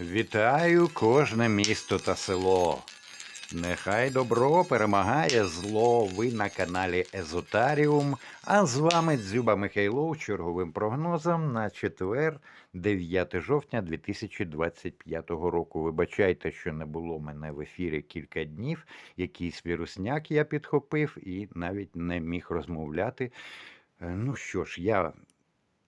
Вітаю кожне місто та село. Нехай добро перемагає зло. Ви на каналі Езотаріум. А з вами Дзюба Михайлов черговим прогнозом на четвер, 9 жовтня 2025 року. Вибачайте, що не було мене в ефірі кілька днів. Якийсь вірусняк я підхопив і навіть не міг розмовляти. Е, Ну що ж, я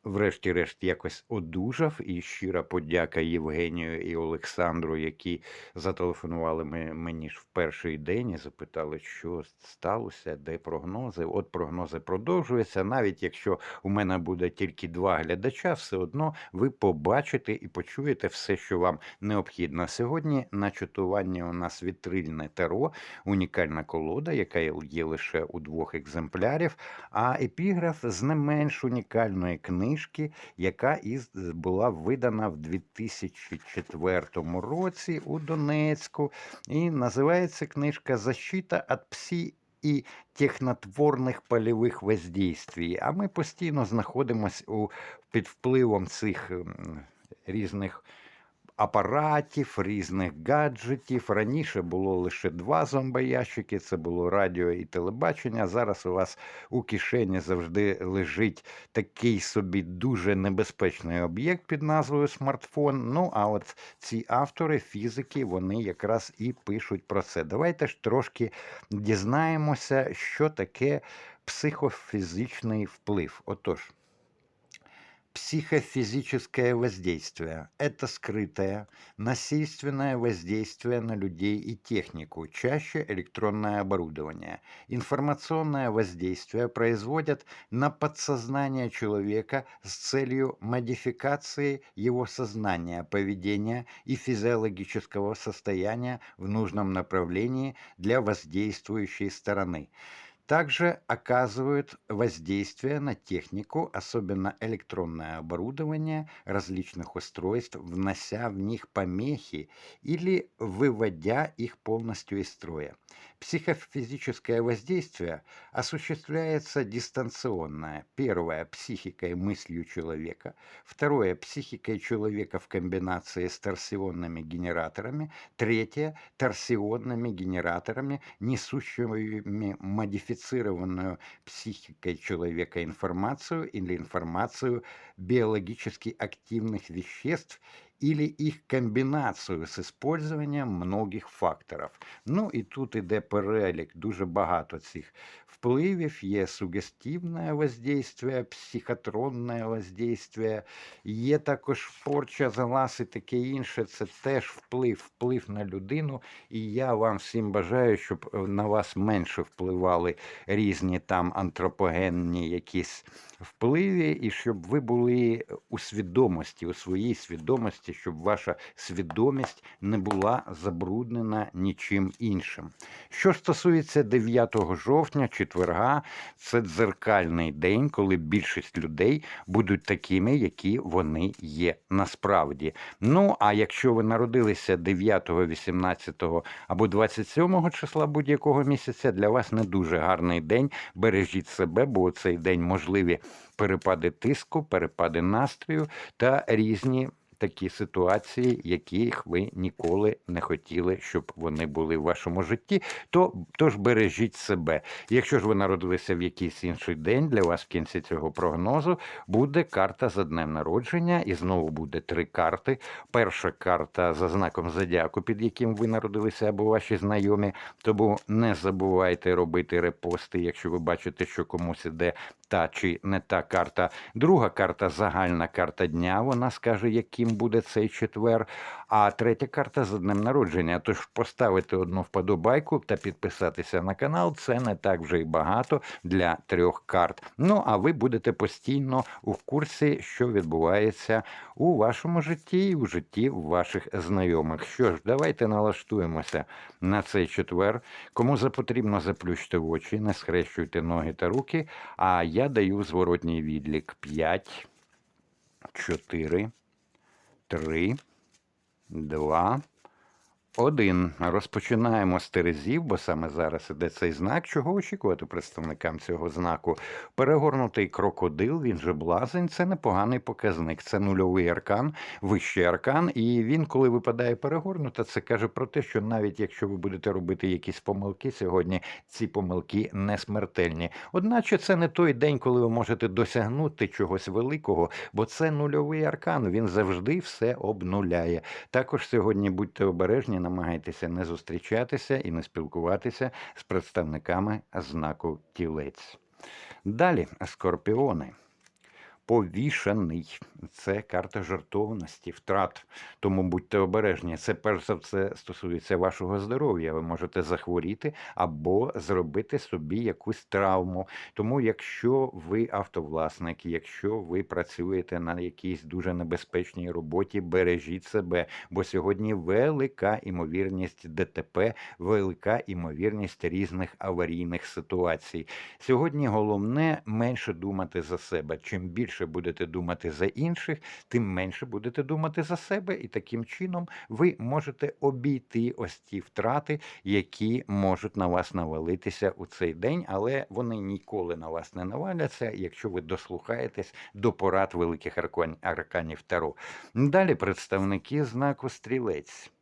врешті-решт якось одужав, і щира подяка Євгенію і Олександру, які зателефонували мені ж в перший день і запитали, що сталося, де прогнози. От прогнози продовжуються. Навіть якщо у мене буде тільки два глядача, все одно ви побачите і почуєте все, що вам необхідно. Сьогодні на чатуванні у нас вітрильне таро, унікальна колода, яка є лише у двох екземплярів, а епіграф з не менш унікальної книжки, яка була видана в 2004 році у Донецьку. І називається книжка Защита від псі і технотворних польових воздействий. А ми постійно знаходимося під впливом цих різних апаратів, різних гаджетів. Раніше було лише два зомбоящики, це було радіо і телебачення. Зараз у вас у кишені завжди лежить такий собі дуже небезпечний об'єкт під назвою смартфон. Ну а от ці автори фізики вони якраз і пишуть про це. Давайте ж трошки дізнаємося, що таке психофізичний вплив. Отож. Психофизическое воздействие – это скрытое, насильственное воздействие на людей и технику, чаще электронное оборудование. Информационное воздействие производят на подсознание человека с целью модификации его сознания, поведения и физиологического состояния в нужном направлении для воздействующей стороны также оказывают воздействие на технику, особенно электронное оборудование различных устройств, внося в них помехи или выводя их полностью из строя. Психофизическое воздействие осуществляется дистанционно. Первое – психикой мыслью человека. Второе – психикой человека в комбинации с торсионными генераторами. Третье – торсионными генераторами, несущими модифицированную психикой человека информацию или информацию биологически активных веществ или их комбінацію з использованием многих факторів. Ну і тут іде перелік дуже багато цих впливів. Є сугестивне воздействие, психотронне воздействие, є також порча залаз і таке інше. Це теж вплив, вплив на людину. І я вам всім бажаю, щоб е, на вас менше впливали різні там антропогенні якісь впливи, і щоб ви були у свідомості, у своїй свідомості, щоб ваша свідомість не була забруднена нічим іншим. Що стосується 9 жовтня, четверга, це дзеркальний день, коли більшість людей будуть такими, які вони є насправді. Ну а якщо ви народилися 9, 18 або 27 числа будь-якого місяця, для вас не дуже гарний день. Бережіть себе, бо цей день можливі перепади тиску, перепади настрою та різні такі ситуації, яких ви ніколи не хотіли, щоб вони були в вашому житті. То тож бережіть себе. Якщо ж ви народилися в якийсь інший день, для вас в кінці цього прогнозу буде карта за днем народження, і знову буде три карти. Перша карта за знаком зодіаку, під яким ви народилися або ваші знайомі. Тому не забувайте робити репости, якщо ви бачите, що комусь іде та чи не та карта. Друга карта загальна карта дня. Вона скаже, яким буде цей четвер. А третя карта за днем народження. Тож поставити одну вподобайку та підписатися на канал це не так вже й багато для трьох карт. Ну а ви будете постійно у курсі, що відбувається у вашому житті і у житті ваших знайомих. Що ж, давайте налаштуємося на цей четвер. Кому запотрібно, заплющте очі, не схрещуйте ноги та руки. А я даю зворотній відлік 5, 4, три, два. Один Розпочинаємо з терезів, бо саме зараз іде цей знак. Чого очікувати представникам цього знаку? Перегорнутий крокодил, він же блазень, це непоганий показник. Це нульовий аркан, вищий аркан. І він, коли випадає перегорнута, це каже про те, що навіть якщо ви будете робити якісь помилки сьогодні, ці помилки не смертельні. Одначе це не той день, коли ви можете досягнути чогось великого, бо це нульовий аркан. Він завжди все обнуляє. Також сьогодні будьте обережні намагайтеся не зустрічатися і не спілкуватися з представниками знаку тілець. Далі скорпіони. Повішаний це карта жертовності, втрат. Тому будьте обережні. Це перш за все стосується вашого здоров'я. Ви можете захворіти або зробити собі якусь травму. Тому, якщо ви автовласник, якщо ви працюєте на якійсь дуже небезпечній роботі, бережіть себе, бо сьогодні велика імовірність ДТП, велика імовірність різних аварійних ситуацій. Сьогодні головне менше думати за себе. Чим більше будете думати за інших, тим менше будете думати за себе, і таким чином ви можете обійти ось ті втрати, які можуть на вас навалитися у цей день, але вони ніколи на вас не наваляться, якщо ви дослухаєтесь до порад великих арканів Таро. Далі представники знаку стрілець.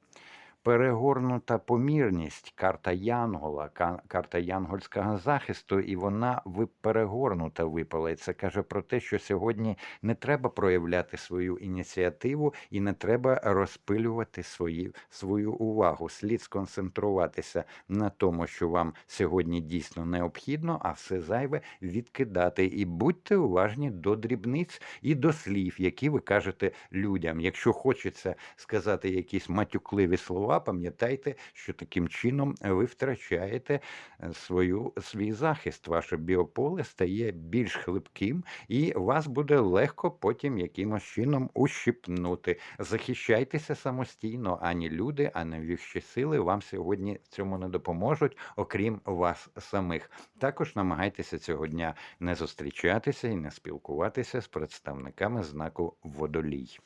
Перегорнута помірність, карта Янгола, карта янгольського захисту, і вона перегорнута випала. І це каже про те, що сьогодні не треба проявляти свою ініціативу і не треба розпилювати свої, свою увагу. Слід сконцентруватися на тому, що вам сьогодні дійсно необхідно, а все зайве відкидати. І будьте уважні до дрібниць і до слів, які ви кажете людям. Якщо хочеться сказати якісь матюкливі слова, пам'ятайте, що таким чином ви втрачаєте е, свою, свій захист. Ваше біополе стає більш хлипким, і вас буде легко потім якимось чином ущипнути. Захищайтеся самостійно, ані люди, ані віщі сили вам сьогодні цьому не допоможуть, окрім вас самих. Також намагайтеся цього дня не зустрічатися і не спілкуватися з представниками знаку водолій.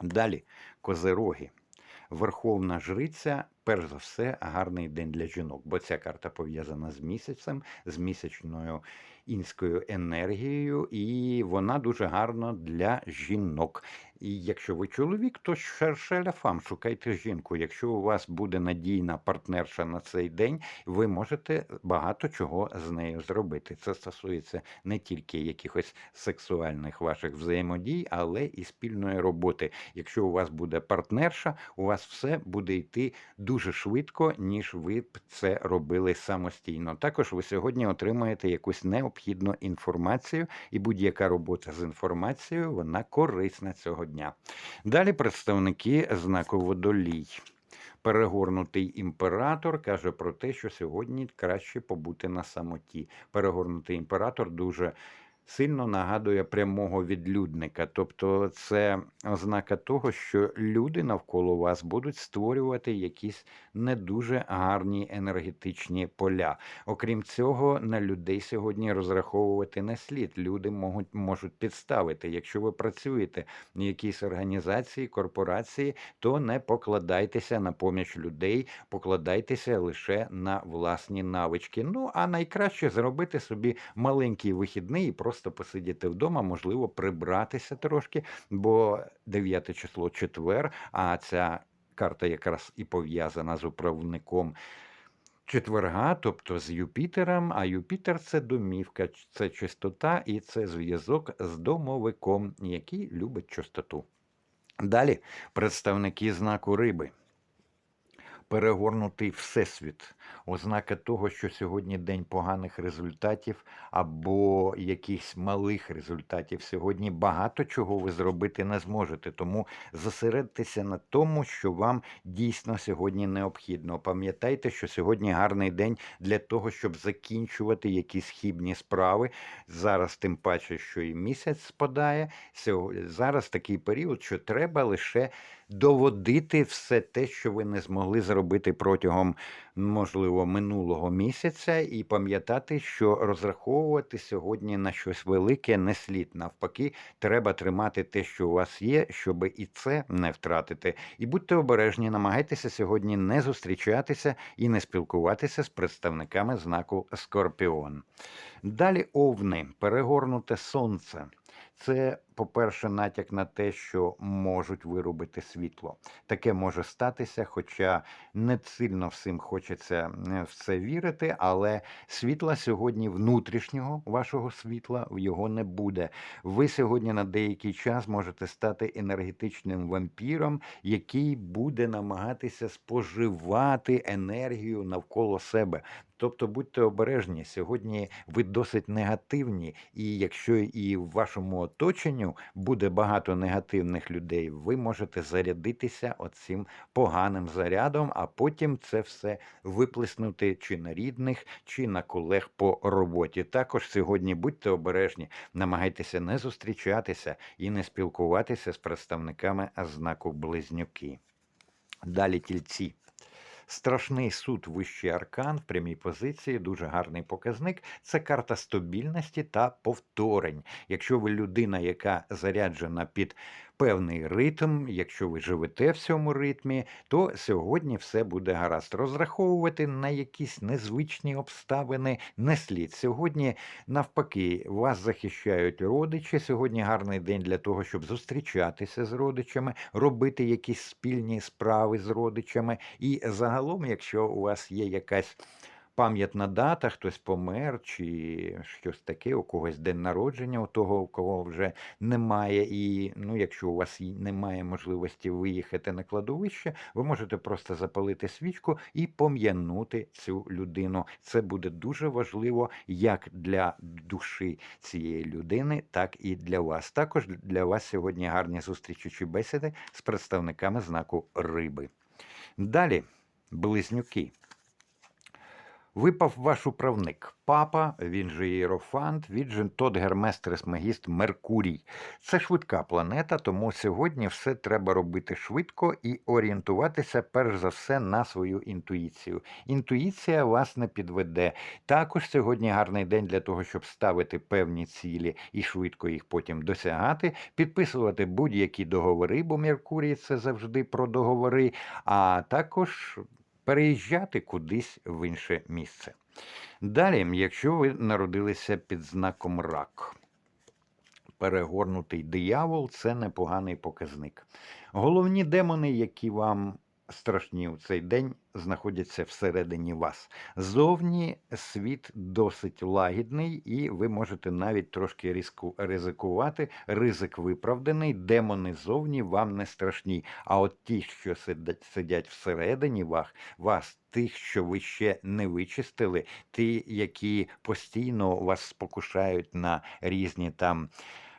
Далі козероги. Верховна жриця, перш за все, гарний день для жінок, бо ця карта пов'язана з місяцем, з місячною інською енергією, і вона дуже гарна для жінок. І якщо ви чоловік, то шершеля фам, шукайте жінку. Якщо у вас буде надійна партнерша на цей день, ви можете багато чого з нею зробити. Це стосується не тільки якихось сексуальних ваших взаємодій, але і спільної роботи. Якщо у вас буде партнерша, у вас все буде йти дуже швидко, ніж ви б це робили самостійно. Також ви сьогодні отримаєте якусь необхідну інформацію, і будь-яка робота з інформацією вона корисна цього дня. Далі представники знаку водолій. Перегорнутий імператор каже про те, що сьогодні краще побути на самоті. Перегорнутий імператор дуже сильно нагадує прямого відлюдника. Тобто, це ознака того, що люди навколо вас будуть створювати якісь не дуже гарні енергетичні поля. Окрім цього, на людей сьогодні розраховувати не слід. Люди можуть, можуть підставити. Якщо ви працюєте в якійсь організації, корпорації, то не покладайтеся на поміч людей, покладайтеся лише на власні навички. Ну а найкраще зробити собі маленький вихідний і просто посидіти вдома, можливо, прибратися трошки, бо 9 число четвер, а ця карта якраз і пов'язана з управником. Четверга, тобто з Юпітером, а Юпітер це домівка, це чистота і це зв'язок з домовиком, який любить чистоту. Далі представники знаку риби. Перегорнутий всесвіт, ознака того, що сьогодні день поганих результатів або якихось малих результатів. Сьогодні багато чого ви зробити не зможете. Тому зосередьтеся на тому, що вам дійсно сьогодні необхідно. Пам'ятайте, що сьогодні гарний день для того, щоб закінчувати якісь хібні справи. Зараз, тим паче, що і місяць спадає. Зараз такий період, що треба лише доводити все те, що ви не змогли зробити протягом, можливо, минулого місяця, і пам'ятати, що розраховувати сьогодні на щось велике не слід. Навпаки, треба тримати те, що у вас є, щоб і це не втратити. І будьте обережні, намагайтеся сьогодні не зустрічатися і не спілкуватися з представниками знаку Скорпіон. Далі овни, перегорнуте сонце. Це, по-перше, натяк на те, що можуть виробити світло. Таке може статися, хоча не сильно всім хочеться е, в це вірити, але світла сьогодні внутрішнього вашого світла його не буде. Ви сьогодні на деякий час можете стати енергетичним вампіром, який буде намагатися споживати енергію навколо себе. Тобто будьте обережні, сьогодні ви досить негативні, і якщо і в вашому оточенню буде багато негативних людей, ви можете зарядитися оцим поганим зарядом, а потім це все виплеснути чи на рідних, чи на колег по роботі. Також сьогодні будьте обережні, намагайтеся не зустрічатися і не спілкуватися з представниками знаку близнюки. Далі тільці. Страшний суд вищий аркан в прямій позиції, дуже гарний показник. Це карта стабільності та повторень. Якщо ви людина, яка заряджена під певний ритм, якщо ви живете в цьому ритмі, то сьогодні все буде гаразд. Розраховувати на якісь незвичні обставини не слід. Сьогодні, навпаки, вас захищають родичі. Сьогодні гарний день для того, щоб зустрічатися з родичами, робити якісь спільні справи з родичами. І загалом, якщо у вас є якась пам'ятна дата, хтось помер, чи щось таке, у когось день народження, у того, у кого вже немає. І ну, якщо у вас немає можливості виїхати на кладовище, ви можете просто запалити свічку і пом'янути цю людину. Це буде дуже важливо як для душі цієї людини, так і для вас. Також для вас сьогодні гарні зустрічі чи бесіди з представниками знаку риби. Далі, близнюки. Випав ваш управник, папа, він же Єрофант, він же тот Герместрес Мегіст Меркурій. Це швидка планета, тому сьогодні все треба робити швидко і орієнтуватися перш за все на свою інтуїцію. Інтуїція вас не підведе. Також сьогодні гарний день для того, щоб ставити певні цілі і швидко їх потім досягати, підписувати будь-які договори, бо Меркурій це завжди про договори, а також переїжджати кудись в інше місце. Далі, якщо ви народилися під знаком рак, перегорнутий диявол це непоганий показник. Головні демони, які вам страшні у цей день, знаходяться всередині вас. Зовні світ досить лагідний, і ви можете навіть трошки різку ризикувати. Ризик виправданий, демони зовні вам не страшні. А от ті, що сидять, сидять всередині вас, вас, тих, що ви ще не вичистили, ті, які постійно вас спокушають на різні там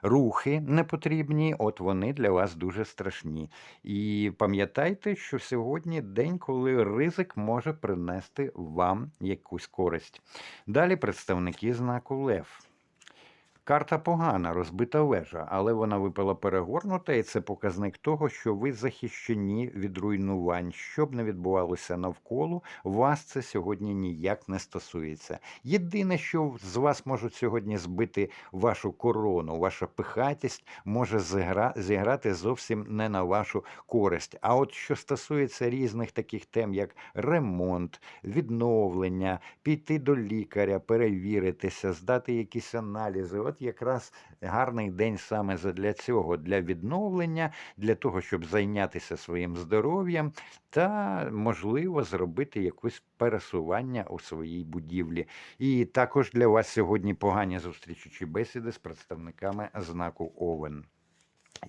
рухи непотрібні, от вони для вас дуже страшні. І пам'ятайте, що сьогодні день, коли ризик може принести вам якусь користь. Далі представники знаку Лев. Карта погана, розбита вежа, але вона випала перегорнута, і це показник того, що ви захищені від руйнувань. Що б не відбувалося навколо, вас це сьогодні ніяк не стосується. Єдине, що з вас можуть сьогодні збити вашу корону, ваша пихатість може зігра... зіграти зовсім не на вашу користь. А от що стосується різних таких тем, як ремонт, відновлення, піти до лікаря, перевіритися, здати якісь аналізи. От якраз гарний день саме для цього, для відновлення, для того, щоб зайнятися своїм здоров'ям та, можливо, зробити якесь пересування у своїй будівлі. І також для вас сьогодні погані зустрічі чи бесіди з представниками знаку Овен.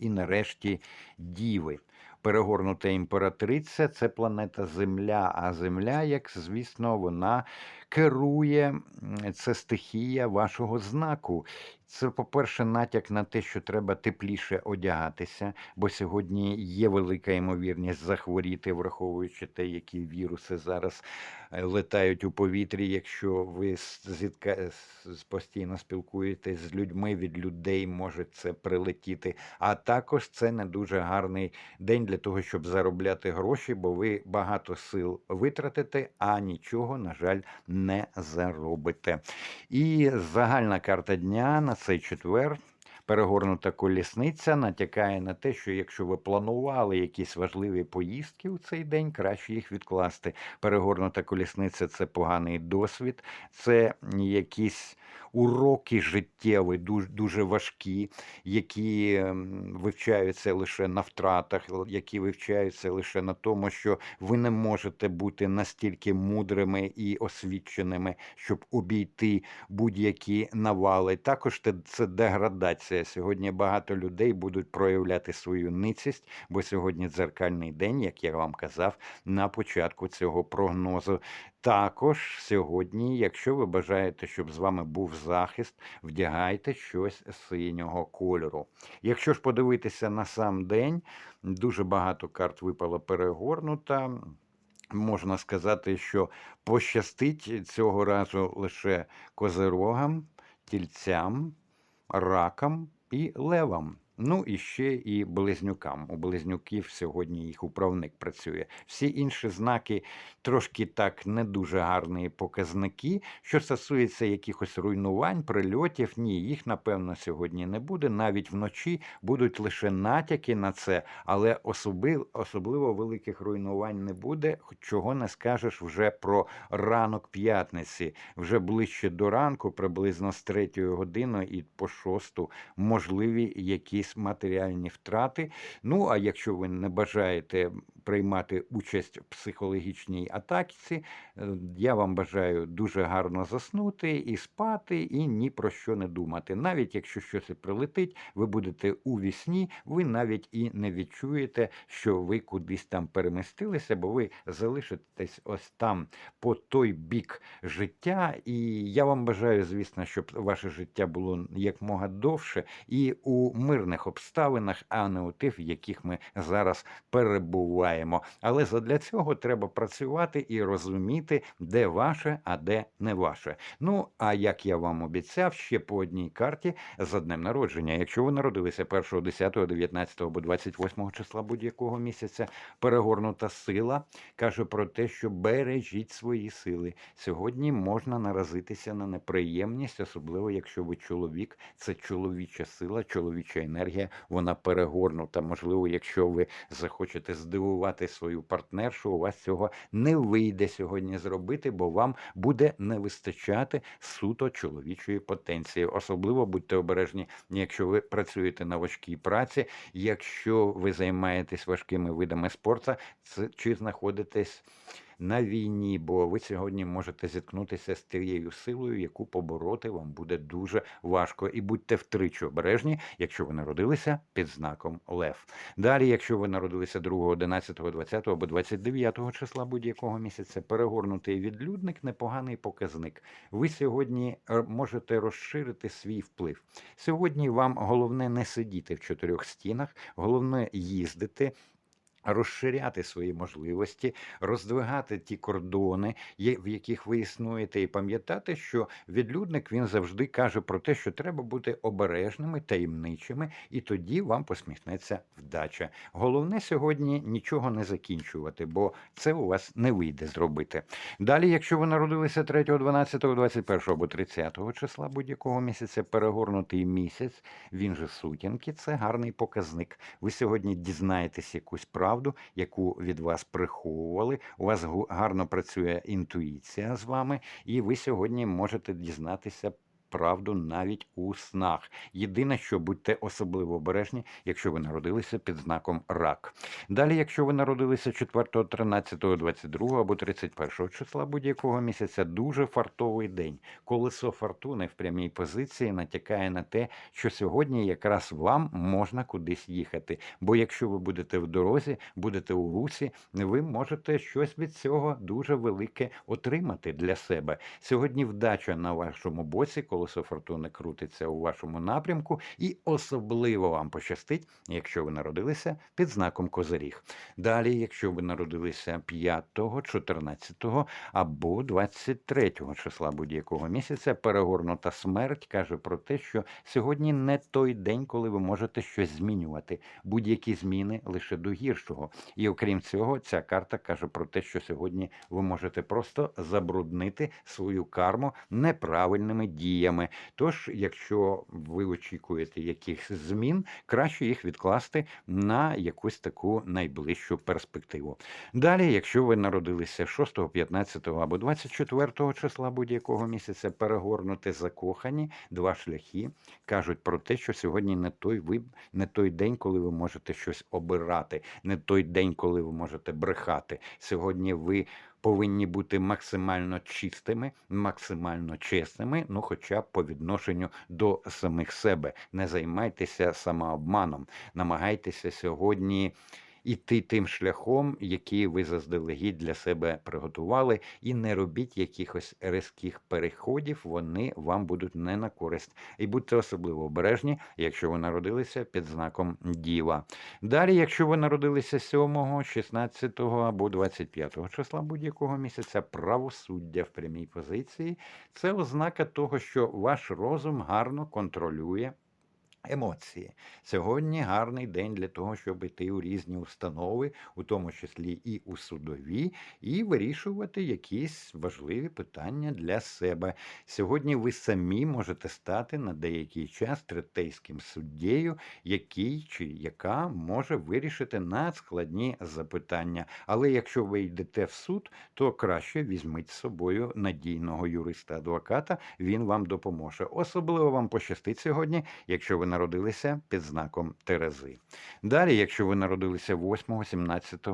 І нарешті діви. Перегорнута імператриця це планета Земля. А Земля, як звісно, вона керує це стихія вашого знаку. Це, по-перше, натяк на те, що треба тепліше одягатися, бо сьогодні є велика ймовірність захворіти, враховуючи те, які віруси зараз е, летають у повітрі. Якщо ви зітка... постійно спілкуєтесь з людьми, від людей може це прилетіти. А також це не дуже гарний день для того, щоб заробляти гроші, бо ви багато сил витратите, а нічого, на жаль, не заробите. І загальна карта дня на цей четвер. Перегорнута колісниця натякає на те, що якщо ви планували якісь важливі поїздки у цей день, краще їх відкласти. Перегорнута колісниця це поганий досвід, це якісь уроки життєві, дуже, дуже важкі, які вивчаються лише на втратах, які вивчаються лише на тому, що ви не можете бути настільки мудрими і освіченими, щоб обійти будь-які навали. Також це деградація. Сьогодні багато людей будуть проявляти свою ницість, бо сьогодні дзеркальний день, як я вам казав на початку цього прогнозу. Також сьогодні, якщо ви бажаєте, щоб з вами був захист, вдягайте щось синього кольору. Якщо ж подивитися на сам день, дуже багато карт випало перегорнута. Можна сказати, що пощастить цього разу лише козирогам, тільцям, ракам і левам. Ну і ще і близнюкам. У близнюків сьогодні їх управник працює. Всі інші знаки трошки так не дуже гарні показники. Що стосується якихось руйнувань, прильотів, ні, їх напевно сьогодні не буде. Навіть вночі будуть лише натяки на це, але особи, особливо великих руйнувань не буде. Чого не скажеш вже про ранок п'ятниці. Вже ближче до ранку, приблизно з третьої години і по шосту, можливі якісь матеріальні втрати. Ну а якщо ви не бажаєте приймати участь в психологічній атаці, е, я вам бажаю дуже гарно заснути і спати, і ні про що не думати. Навіть якщо щось прилетить, ви будете у вісні, ви навіть і не відчуєте, що ви кудись там перемістилися, бо ви залишитесь ось там по той бік життя. І я вам бажаю, звісно, щоб ваше життя було якмога довше і у мирних обставинах, а не у тих, в яких ми зараз перебуваємо. Але задля цього треба працювати і розуміти, де ваше, а де не ваше. Ну а як я вам обіцяв, ще по одній карті за днем народження. Якщо ви народилися 1, 10, 19 або 28 числа будь-якого місяця, перегорнута сила каже про те, що бережіть свої сили. Сьогодні можна наразитися на неприємність, особливо якщо ви чоловік, це чоловіча сила, чоловіча енергія, вона перегорнута. Можливо, якщо ви захочете здивувати свою партнершу, у вас цього не вийде сьогодні зробити, бо вам буде не вистачати суто чоловічої потенції. Особливо будьте обережні, якщо ви працюєте на важкій праці, якщо ви займаєтесь важкими видами спорту, чи знаходитесь на війні, бо ви сьогодні можете зіткнутися з тією силою, яку побороти вам буде дуже важко. І будьте втричі обережні, якщо ви народилися під знаком Лев. Далі, якщо ви народилися 2, 11, 20 або 29 числа будь-якого місяця, перегорнутий відлюдник непоганий показник. Ви сьогодні е, можете розширити свій вплив. Сьогодні вам головне не сидіти в чотирьох стінах, головне їздити. Розширяти свої можливості, роздвигати ті кордони, в яких ви існуєте, і пам'ятати, що відлюдник він завжди каже про те, що треба бути обережними, таємничими, і тоді вам посміхнеться вдача. Головне сьогодні нічого не закінчувати, бо це у вас не вийде зробити. Далі, якщо ви народилися 3, 12, 21 або 30 числа будь-якого місяця, перегорнутий місяць, він же сутінки, це гарний показник. Ви сьогодні дізнаєтесь якусь правду, яку від вас приховували. У вас гарно працює інтуїція з вами, і ви сьогодні можете дізнатися правду навіть у снах. Єдине, що будьте особливо обережні, якщо ви народилися під знаком рак. Далі, якщо ви народилися 4, 13, 22 або 31 числа будь-якого місяця, дуже фартовий день. Колесо фортуни в прямій позиції натякає на те, що сьогодні якраз вам можна кудись їхати. Бо якщо ви будете в дорозі, будете у русі, ви можете щось від цього дуже велике отримати для себе. Сьогодні вдача на вашому боці, колесо фортуни крутиться у вашому напрямку, і особливо вам пощастить, якщо ви народилися під знаком Козиріг. Далі, якщо ви народилися 5, 14 або 23 числа будь-якого місяця, перегорнута смерть каже про те, що сьогодні не той день, коли ви можете щось змінювати. Будь-які зміни лише до гіршого. І окрім цього, ця карта каже про те, що сьогодні ви можете просто забруднити свою карму неправильними діями. Тож, якщо ви очікуєте якихось змін, краще їх відкласти на якусь таку найближчу перспективу. Далі, якщо ви народилися 6, 15 або 24 числа будь-якого місяця, перегорнути закохані два шляхи кажуть про те, що сьогодні не той ви не той день, коли ви можете щось обирати, не той день, коли ви можете брехати. Сьогодні ви повинні бути максимально чистими, максимально чесними, ну хоча б по відношенню до самих себе. Не займайтеся самообманом, намагайтеся сьогодні. Іти тим шляхом, який ви заздалегідь для себе приготували, і не робіть якихось різких переходів, вони вам будуть не на користь. І будьте особливо обережні, якщо ви народилися під знаком діва. Далі, якщо ви народилися 7, 16 або 25 числа будь-якого місяця, правосуддя в прямій позиції це ознака того, що ваш розум гарно контролює. Емоції сьогодні гарний день для того, щоб йти у різні установи, у тому числі і у судові, і вирішувати якісь важливі питання для себе. Сьогодні ви самі можете стати на деякий час третейським суддєю, який чи яка може вирішити надскладні запитання. Але якщо ви йдете в суд, то краще візьміть з собою надійного юриста-адвоката, він вам допоможе. Особливо вам пощастить сьогодні, якщо ви народилися під знаком Терези. Далі, якщо ви народилися 8, 17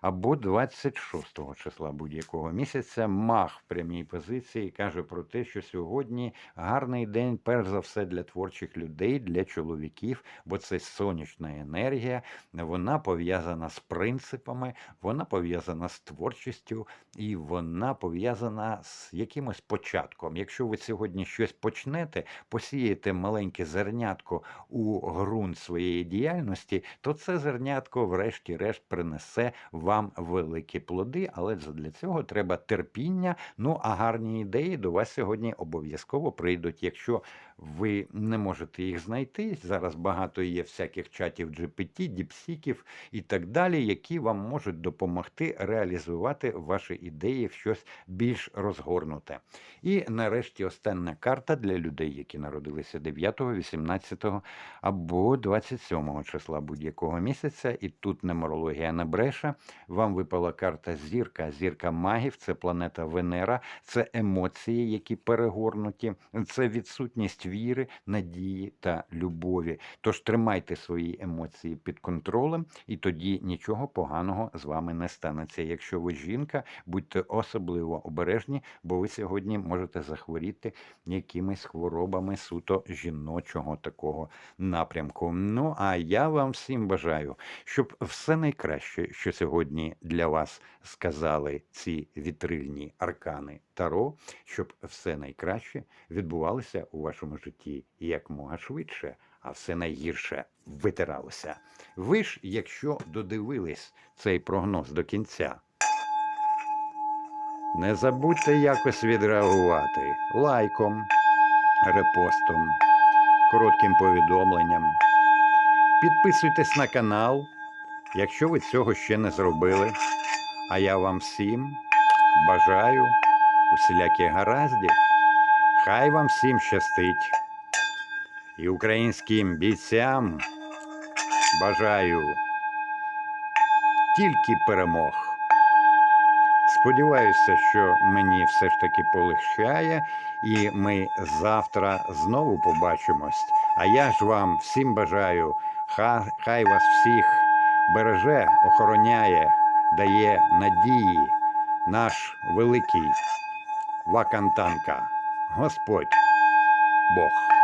або 26 числа будь-якого місяця, мах в прямій позиції каже про те, що сьогодні гарний день, перш за все, для творчих людей, для чоловіків, бо це сонячна енергія, вона пов'язана з принципами, вона пов'язана з творчістю і вона пов'язана з якимось початком. Якщо ви сьогодні щось почнете, посієте маленьке зернятко у ґрунт своєї діяльності, то це зернятко, врешті-решт, принесе вам великі плоди, але для цього треба терпіння. Ну а гарні ідеї до вас сьогодні обов'язково прийдуть. Якщо ви не можете їх знайти, зараз багато є всяких чатів GPT, діпсіків і так далі, які вам можуть допомогти реалізувати ваші ідеї в щось більш розгорнуте. І нарешті остання карта для людей, які народилися 9, 18 або 27 числа будь-якого місяця. І тут нумерологія не бреше. Вам випала карта зірка, зірка магів, це планета Венера, це емоції, які перегорнуті, це відсутність віри, надії та любові. Тож тримайте свої емоції під контролем, і тоді нічого поганого з вами не станеться. Якщо ви жінка, будьте особливо обережні, бо ви сьогодні можете захворіти якимись хворобами суто жіночого такого напрямку. Ну а я вам всім бажаю, щоб все найкраще, що сьогодні для вас сказали ці вітрильні аркани Таро, щоб все найкраще відбувалося у вашому житті якмога швидше, а все найгірше витиралося. Ви ж, якщо додивились цей прогноз до кінця, не забудьте якось відреагувати лайком, репостом, коротким повідомленням. Підписуйтесь на канал, якщо ви цього ще не зробили. А я вам всім бажаю усіляких гараздів. Хай вам всім щастить. І українським бійцям бажаю тільки перемог. Сподіваюся, що мені все ж таки полегшає, і ми завтра знову побачимось. А я ж вам всім бажаю, хай вас всіх береже, охороняє, дає надії наш великий Вакантанка, Господь Бог.